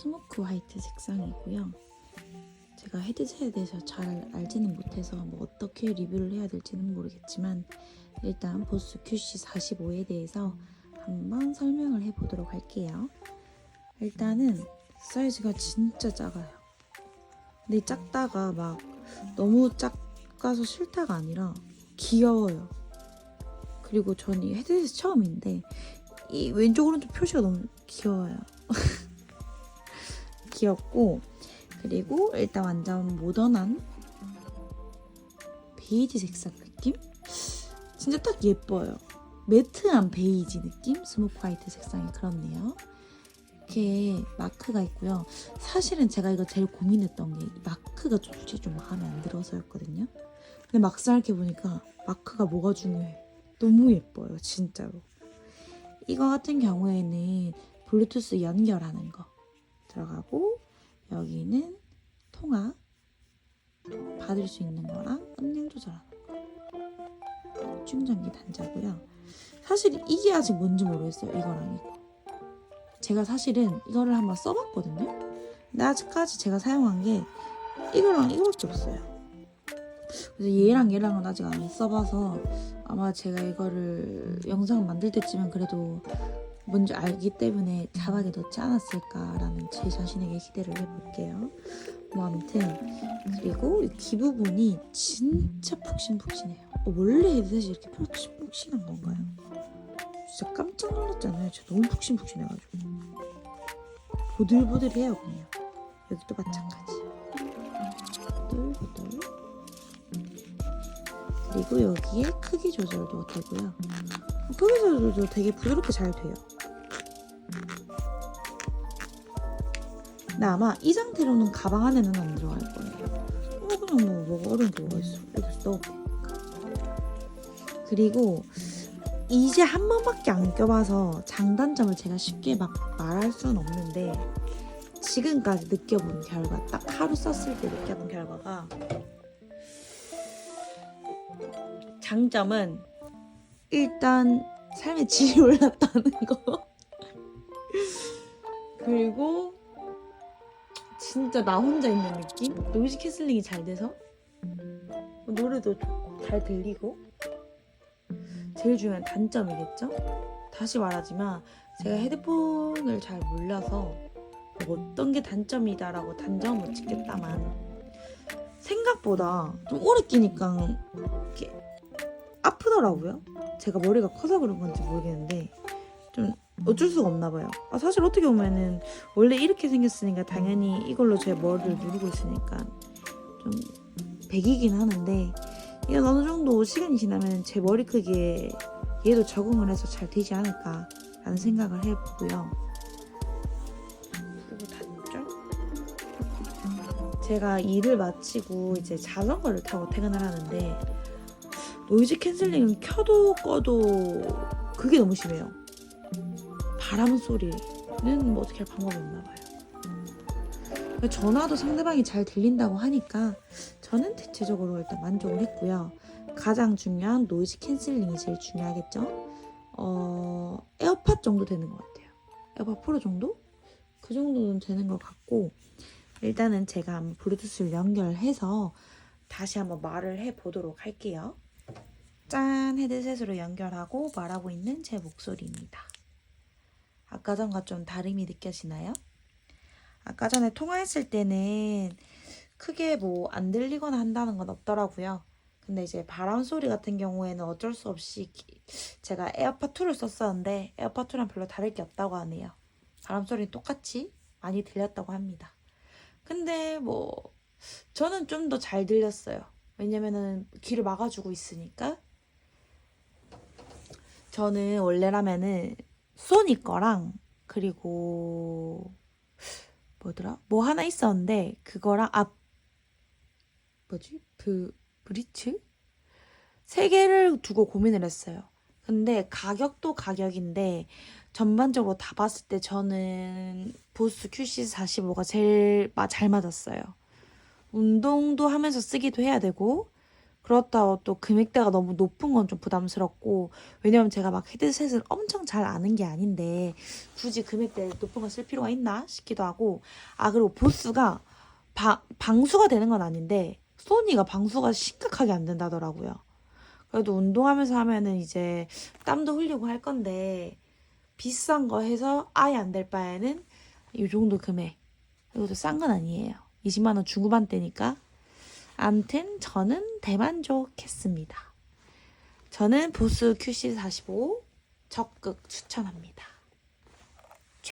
스모크 화이트 색상이고요. 제가 헤드셋에 대해서 잘 알지는 못해서 뭐 어떻게 리뷰를 해야 될지는 모르겠지만 일단 보스 QC45에 대해서 한번 설명을 해보도록 할게요. 일단은 사이즈가 진짜 작아요. 근데 작다가 막 너무 작아서 싫다가 아니라 귀여워요. 그리고 전 이 헤드셋 처음인데 이 왼쪽 오른쪽 표시가 너무 귀여워요. 귀엽고 그리고 일단 완전 모던한 베이지 색상 느낌? 진짜 딱 예뻐요. 매트한 베이지 느낌? 스모크 화이트 색상이 그렇네요. 이렇게 마크가 있고요. 사실은 제가 이거 제일 고민했던 게 마크가 좀 솔직히 좀 마음에 안 들어서였거든요. 근데 막상 이렇게 보니까 마크가 뭐가 중요해. 너무 예뻐요, 진짜로. 이거 같은 경우에는 블루투스 연결하는 거 들어가고 여기는 통화 받을 수 있는 거랑 음량 조절하는 거 충전기 단자고요. 사실 이게 아직 뭔지 모르겠어요. 이거랑 이거. 제가 사실은 이거를 한번 써봤거든요. 근데 아직까지 제가 사용한 게 이거랑 이거밖에 없어요. 그래서 얘랑 얘랑은 아직 안 써봐서 아마 제가 이거를 영상 만들 때쯤은 그래도 뭔지 알기 때문에 자막에 넣지 않았을까라는 제 자신에게 기대를 해볼게요. 뭐 아무튼 그리고 이귀 부분이 진짜 푹신푹신해요. 어, 원래 헤드셋이 이렇게 푹신푹신한 건가요? 진짜 깜짝 놀랐잖아요. 진짜 너무 푹신푹신해가지고 보들보들해요 그냥. 여기도 마찬가지. 보들보들. 그리고 여기에 크기 조절도 되고요. 조절도 되게 부드럽게 잘 돼요. 근데 아마 이 상태로는 가방 안에는 안 들어갈 거예요. 어, 그냥 뭐 뭐가 어려운 게 뭐가 있어. 여기서 넣어보니까. 그리고 이제 한 번밖에 안 껴봐서 장단점을 제가 쉽게 막 말할 수는 없는데 지금까지 느껴본 결과 딱 하루 썼을 때 느껴본 결과가 장점은 일단 삶의 질이 올랐다는 거 그리고 진짜 나 혼자 있는 느낌? 노이즈 캔슬링이 잘 돼서 노래도 잘 들리고 제일 중요한 단점이겠죠? 다시 말하지만 제가 헤드폰을 잘 몰라서 어떤 게 단점이다라고 단정은 못 짓겠다만 생각보다 좀 오래 끼니까 이렇게 아프더라고요. 제가 머리가 커서 그런 건지 모르겠는데 좀 어쩔 수가 없나 봐요. 아, 사실 어떻게 보면은 원래 이렇게 생겼으니까 당연히 이걸로 제 머리를 누르고 있으니까 좀 백이긴 하는데 이건 어느 정도 시간이 지나면 제 머리 크기에 얘도 적응을 해서 잘 되지 않을까라는 생각을 해보고요. 제가 일을 마치고 이제 자전거를 타고 퇴근을 하는데 노이즈 캔슬링은 켜도 꺼도 그게 너무 심해요. 바람 소리는 뭐 어떻게 할 방법이 없나 봐요. 전화도 상대방이 잘 들린다고 하니까 저는 대체적으로 일단 만족을 했고요. 가장 중요한 노이즈 캔슬링이 제일 중요하겠죠. 어, 에어팟 정도 되는 것 같아요. 에어팟 프로 정도? 그 정도는 되는 것 같고 일단은 제가 한번 블루투스를 연결해서 다시 한번 말을 해보도록 할게요. 짠! 헤드셋으로 연결하고 말하고 있는 제 목소리입니다. 아까 전과 좀 다름이 느껴지나요? 아까 전에 통화했을 때는 크게 뭐 안 들리거나 한다는 건 없더라고요. 근데 이제 바람 소리 같은 경우에는 어쩔 수 없이 기- 제가 에어팟 2를 썼었는데 에어팟 2랑 별로 다를 게 없다고 하네요. 바람 소리는 똑같이 많이 들렸다고 합니다. 근데 뭐 저는 좀 더 잘 들렸어요. 왜냐면은 귀를 막아주고 있으니까. 저는 원래라면은 소니 거랑 그리고 뭐더라? 뭐 하나 있었는데 그거랑 아 뭐지? 브 브리츠? 세 개를 두고 고민을 했어요. 근데 가격도 가격인데 전반적으로 다 봤을 때 저는 보스 QC45가 제일 마- 잘 맞았어요. 운동도 하면서 쓰기도 해야 되고 그렇다고 또 금액대가 너무 높은 건 좀 부담스럽고 왜냐면 제가 막 헤드셋을 엄청 잘 아는 게 아닌데 굳이 금액대 높은 거 쓸 필요가 있나 싶기도 하고 아 그리고 보스가 바- 방수가 되는 건 아닌데 소니가 방수가 심각하게 안 된다더라고요. 그래도 운동하면서 하면은 이제 땀도 흘리고 할 건데 비싼 거 해서 아예 안 될 바에는 이 정도 금액 이것도 싼 건 아니에요. 20만 원 중후반대니까 암튼 저는 대만족했습니다. 저는 보스 QC45 적극 추천합니다.